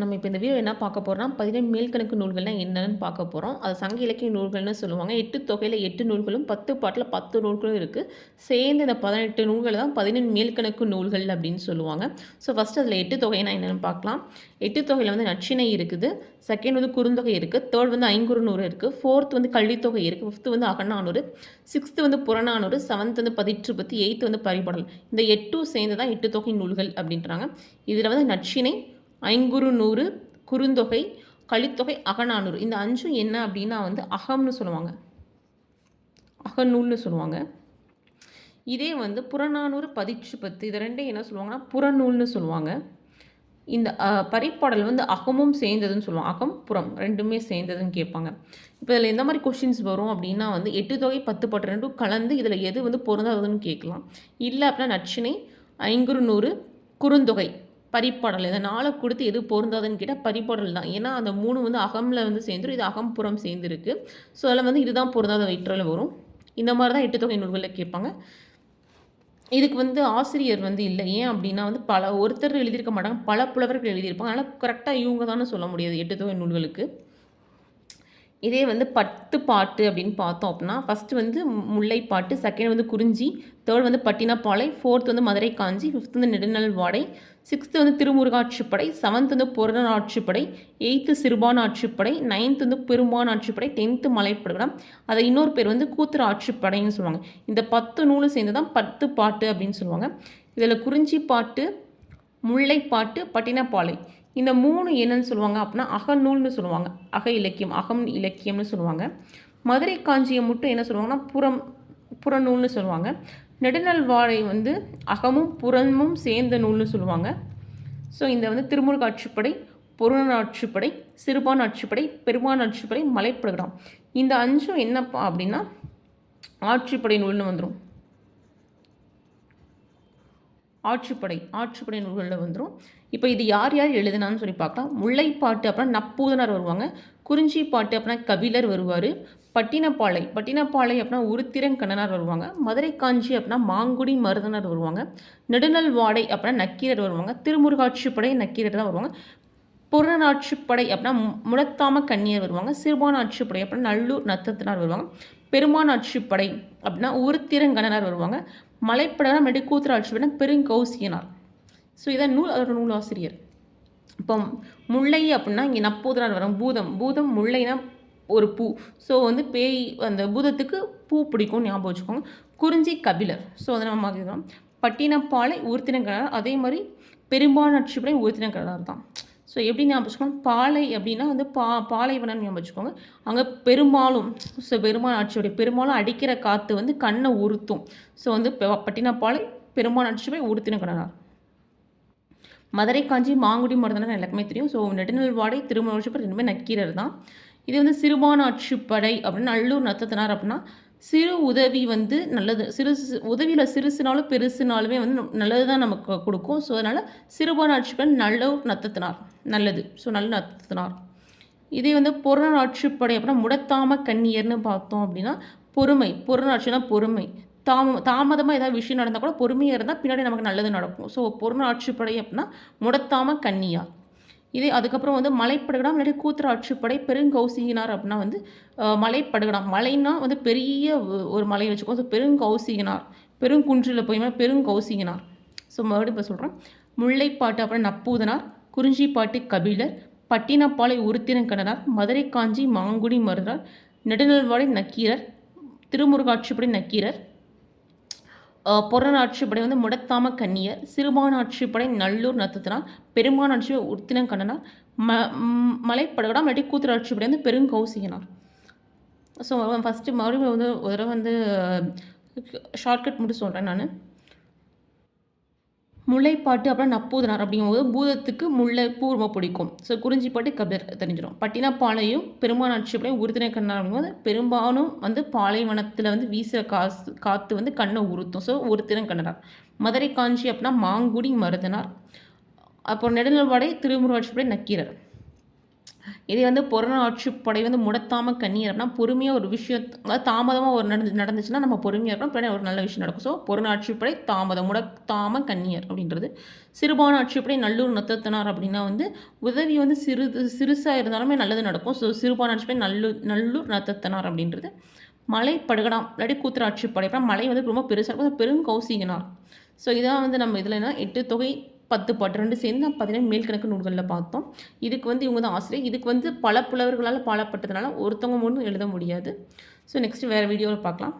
நம்ம இப்போ இந்த வீடியோ என்ன பார்க்க போகிறோம்னா பதினேழு மேல்கணக்கு நூல்கள்னால் என்னென்னு பார்க்க போகிறோம் அது சங்க இலக்கிய நூல்கள்னு சொல்லுவாங்க. எட்டு தொகையில் எட்டு நூல்களும் பத்து பாட்டில் பத்து நூல்களும் இருக்குது சேர்ந்து இந்த பதினெட்டு நூல்கள் தான் பதினெண் மேல்கணக்கு நூல்கள் அப்படின்னு சொல்லுவாங்க. ஸோ ஃபஸ்ட் அதில் எட்டு தொகைனா என்னென்னு பார்க்கலாம். எட்டு தொகையில் வந்து நச்சினை இருக்குது. செகண்ட் வந்து குறுந்தொகை இருக்குது தேர்ட் வந்து ஐங்குறுநூறு இருக்குது ஃபோர்த் வந்து கள்ளித்தொகை இருக்குது ஃபிஃப்த்து வந்து அகநானூறு. சிக்ஸ்த்து வந்து புறநானூறு. செவன்த் வந்து பதிற்று பற்றி எயித்து வந்து பரிபாடல். இந்த எட்டும் சேர்ந்து தான் எட்டு தொகை நூல்கள் அப்படின்றாங்க. இதில் வந்து நச்சினை ஐங்குறு நூறு குறுந்தொகை கலித்தொகை அகநானூறு. இந்த அஞ்சும் என்ன அப்படின்னா வந்து அகம்னு சொல்லுவாங்க. அகநூல்னு சொல்லுவாங்க. இதே வந்து புறநானூறு பதிச்சு பத்து இது ரெண்டும் என்ன சொல்லுவாங்கன்னா புறநூல்னு சொல்லுவாங்க. இந்த பரிப்பாடல் வந்து அகமும் சேர்ந்ததுன்னு சொல்லுவாங்க. அகம் புறம் ரெண்டுமே சேர்ந்ததுன்னு கேட்பாங்க. இப்போ இதில் எந்த மாதிரி கொஷின்ஸ் வரும் அப்படின்னா வந்து எட்டு தொகை பத்து பாட்டு ரெண்டும் கலந்து இதில் எது வந்து பொருந்தாததுன்னு கேட்கலாம். இல்லை அப்படின்னா நச்சினை ஐங்குறு நூறு குறுந்தொகை. பரிப்பாடல். இதை நாளை கொடுத்து எது பொருந்தாதுன்னு கேட்டால் பரிப்பாடல் தான். ஏன்னா அந்த மூணு வந்து அகமில் வந்து சேர்ந்துரும். இது அகம்புறம் சேர்ந்துருக்கு. ஸோ அதில் வந்து இதுதான் பொருந்தாத வயிற்றில் வரும். இந்த மாதிரி தான் எட்டு தொகை நூல்களில் கேட்பாங்க. இதுக்கு வந்து ஆசிரியர் வந்து இல்லை. ஏன் அப்படின்னா வந்து பல ஒருத்தர் எழுதியிருக்க மாட்டாங்க. பல புலவர்கள் எழுதியிருப்பாங்க. அதனால் கரெக்டாக இவங்க தானே சொல்ல முடியாது எட்டு தொகை நூல்களுக்கு. இதே வந்து பத்து பாட்டு அப்படின்னு பார்த்தோம் அப்படின்னா ஃபஸ்ட்டு வந்து முல்லைப்பாட்டு செகண்ட் வந்து குறிஞ்சி தேர்ட் வந்து பட்டினப்பாலை ஃபோர்த் வந்து மதுரை காஞ்சி ஃபிஃப்த் வந்து நெடுநல் வாடை சிக்ஸ்த்து வந்து திருமுருகாட்சிப்படை செவன்த் வந்து புறநாட்சிப்படை எயித்து சிறுபான் ஆட்சிப்படை நைன்த் வந்து பெரும்பான் ஆட்சிப்படை டென்த்து மலைப்படுகடம் அதை இன்னொரு பேர் வந்து கூத்துரு ஆட்சிப்படைன்னு சொல்லுவாங்க. இந்த பத்து நூலும் சேர்ந்து தான் பத்து பாட்டு அப்படின்னு சொல்லுவாங்க. இதில் குறிஞ்சி பாட்டு முல்லைப்பாட்டு பட்டினப்பாலை. இந்த மூணு என்னன்னு சொல்லுவாங்க அப்படின்னா அகநூல்னு சொல்லுவாங்க. அக இலக்கியம் அகம் இலக்கியம்னு சொல்லுவாங்க. மதுரை காஞ்சியம் மட்டும் என்ன சொல்லுவாங்கன்னா புறம் புறநூல்னு சொல்லுவாங்க. நெடுநல் வாழை வந்து அகமும் புறமும் சேர்ந்த நூல்னு சொல்லுவாங்க. ஸோ இந்த வந்து திருமுருகாட்சிப்படை பொருணாட்சிப்படை சிறுபான் ஆட்சிப்படை பெருமான் ஆட்சிப்படை இந்த அஞ்சும் என்னப்பா அப்படின்னா ஆட்சிப்படை நூல்னு வந்துடும் ஆட்சிப்படை ஆட்சிப்படை நூல்களில் வந்துடும் இப்போ இது யார் யார் எழுதுனான்னு சொல்லி பார்க்கலாம். முல்லைப்பாட்டு அப்புறம் நப்பூதனார் வருவாங்க. குறிஞ்சி பாட்டு அப்படின்னா கபிலர் வருவார். பட்டினப்பாலை பட்டினப்பாலை அப்படின்னா உருத்திரங்கண்ணனார் வருவாங்க. மதுரை காஞ்சி அப்படின்னா மாங்குடி மருதனார் வருவாங்க. நெடுநல் வாடை அப்படின்னா நக்கீரர் வருவாங்க. திருமுருகாட்சிப்படை நக்கீரர் தான் வருவாங்க. புறநாட்சிப்படை அப்படின்னா முடத்தாம கன்னியர் வருவாங்க. சிறுபானாட்சிப்படை அப்படின்னா நல்லூர் நத்தத்தினார் வருவாங்க. பெருமானாட்சிப்படை அப்படின்னா உருத்திரங்கணனார் வருவாங்க. மலைப்படனா மெடிக்கூத்திர பெருங்கௌசியனார். ஸோ இதான் நூல் அதோட நூலாசிரியர். இப்போ முல்லை அப்படின்னா இங்கே நப்பூதனார் வரும் பூதம். பூதம் முல்லைனா ஒரு பூ. ஸோ வந்து பேய் அந்த பூதத்துக்கு பூ பிடிக்கும் ஞாபகம் வச்சுக்கோங்க. குறிஞ்சி கபிலர். ஸோ அதை நம்ம பட்டினப்பாலை பட்டினப்பாலை ஊர்த்தினங்கடர் அதே மாதிரி பெரும்பான் அச்சுப்படை ஊர்த்தினங்கடர் தான். ஸோ எப்படி ஞாபகம் பாலை அப்படின்னா வந்து பா பாலைவனம் ஞாபகம் வச்சுக்கோங்க. அங்கே பெரும்பாலும் ஸோ பெருமாள் ஆட்சியுடைய பெரும்பாலும் அடிக்கிற காற்று வந்து கண்ணை உறுத்தும். ஸோ வந்து பட்டினா பட்டினப்பாலை பெருமாள் ஆட்சிப்படை ஊர்த்தினங்கடனார் மதுரை காஞ்சி மாங்குடி மருதனர் எல்லாருக்குமே தெரியும். ஸோ நெடுநல் வாடை திருமணம் ரெண்டுமே நக்கீரர் தான். இது வந்து சிறுபான் ஆட்சிப்படை அப்படின்னு நல்லூர் நத்தத்தினார் அப்படின்னா சிறு உதவி வந்து நல்லது. சிறு உதவியில் சிறுசுனாலும் பெருசுனாலுமே வந்து நல்லது தான் நமக்கு கொடுக்கும். ஸோ அதனால் சிறுபான் ஆட்சிப்படை நல்ல நத்தத்தினார். நல்லது. ஸோ நல்ல நத்தத்தினார். இதே வந்து புறநாட்சிப்படை அப்படின்னா முடத்தாம கண்ணியர்னு பார்த்தோம் அப்படின்னா பொறுமை. புறநாட்சினா பொறுமை. தாம தாமதமாக ஏதாவது விஷயம் நடந்தால் கூட பொறுமையாக இருந்தால் பின்னாடி நமக்கு நல்லது நடக்கும். ஸோ பொருளாட்சிப்படை அப்படின்னா முடத்தாம கன்னியார் இதே அதுக்கப்புறம் வந்து மலைப்படுகடா இல்லாட்டி கூத்துராட்சிப்படை பெருங்கௌசிகினார் அப்படின்னா வந்து அஹ், மலைப்படுகடாம் மலைன்னா வந்து பெரிய ஒரு மலை வச்சுக்கோ ஸோ பெருங்கௌசிகினார் பெருங்குன்றில் போய் பெருங்கௌசிகினார். ஸோ மறுபடியும் இப்போ சொல்கிறேன் முல்லைப்பாட்டு அப்புறம் நப்பூதனார் குறிஞ்சிப்பாட்டு கபிலர் பட்டினப்பாலை உருத்திரங்கணனார் மதுரை காஞ்சி மாங்குடி மருதனார் நெடுநல்வாடை நக்கீரர் திருமுருகாட்சிப்படி நக்கீரர் பொறநாட்சிப்படை வந்து முடத்தாம கன்னியர் சிறுபானாட்சிப்படை நல்லூர் நத்தத்தினார் பெருமானாட்சி ஆட்சி உருத்தினங்கண்ணனார் ம மலைப்படகடா மலைப்படுகடாம் இல்லாட்டி வந்து பெருங்கௌசிகனார். ஸோ ஃபஸ்ட்டு மறுபடியும் வந்து ஒரு தடவை வந்து ஷார்ட்கட் மட்டும் சொல்கிறேன் நான். முல்லைப்பாட்டு அப்புறம் நப்பூதனார் அப்படிங்கும்போது பூதத்துக்கு முல்லை பூ ரொம்ப பிடிக்கும். ஸோ குறிஞ்சிப்பாட்டு கபிலர் தெரிஞ்சிடும் பட்டினப்பாளையும் பெருமானாட்சிப்படையும் உறுதினை கண்ணா அப்படிங்கும்போது பெரும்பாலும் வந்து பாலைவனத்தில் வந்து வீசுகிற காசு காற்று வந்து கண்ணை உறுத்தும் ஸோ உறுத்தினம் கண்ணனார். மதுரை காஞ்சி அப்படின்னா மாங்குடி மருதனார். அப்புறம் நெடுநல்வாடை திருமுருகாட்சிப்படை நக்கீரர். இதே வந்து புறநாட்சி ஆட்சிப்படை வந்து முடத்தாம கண்ணியர் அப்படின்னா பொறுமையாக ஒரு விஷயம் அதாவது தாமதமாக ஒரு நடந்து நடந்துச்சுன்னா நம்ம பொறுமையாக இருக்கணும். பின்னாடி ஒரு நல்ல விஷயம் நடக்கும். ஸோ பொருள் தாமதம் முடத்தாம கண்ணியர் அப்படின்றது. சிறுபான ஆட்சிப்படை நல்லூர் நத்தத்தனார் அப்படின்னா வந்து உதவி வந்து சிறு சிறுசாக இருந்தாலுமே நல்லது நடக்கும். ஸோ சிறுபான ஆட்சிப்படை நல்லூர் நல்லூர் நத்தத்தனார் அப்படின்றது. மலை படுகடாம் இல்லாட்டி கூத்துராட்சி படை அப்புறம் மலை வந்து ரொம்ப பெருசாக இருக்கும். பெருங்கௌசிகனார். ஸோ இதான் வந்து நம்ம இதில் என்ன எட்டு தொகை பத்து பாட்டு ரெண்டு சேர்ந்து பார்த்தீங்கன்னா மேல்கணக்கு நூல்களில் பார்த்தோம். இதுக்கு வந்து இவங்க தான் ஆசிரியர். இதுக்கு வந்து பல புலவர்களால் பாடப்பட்டதுனால ஒருத்தவங்க மட்டும் எழுத முடியாது. ஸோ நெக்ஸ்ட் வேறு வீடியோவில் பார்க்கலாம்.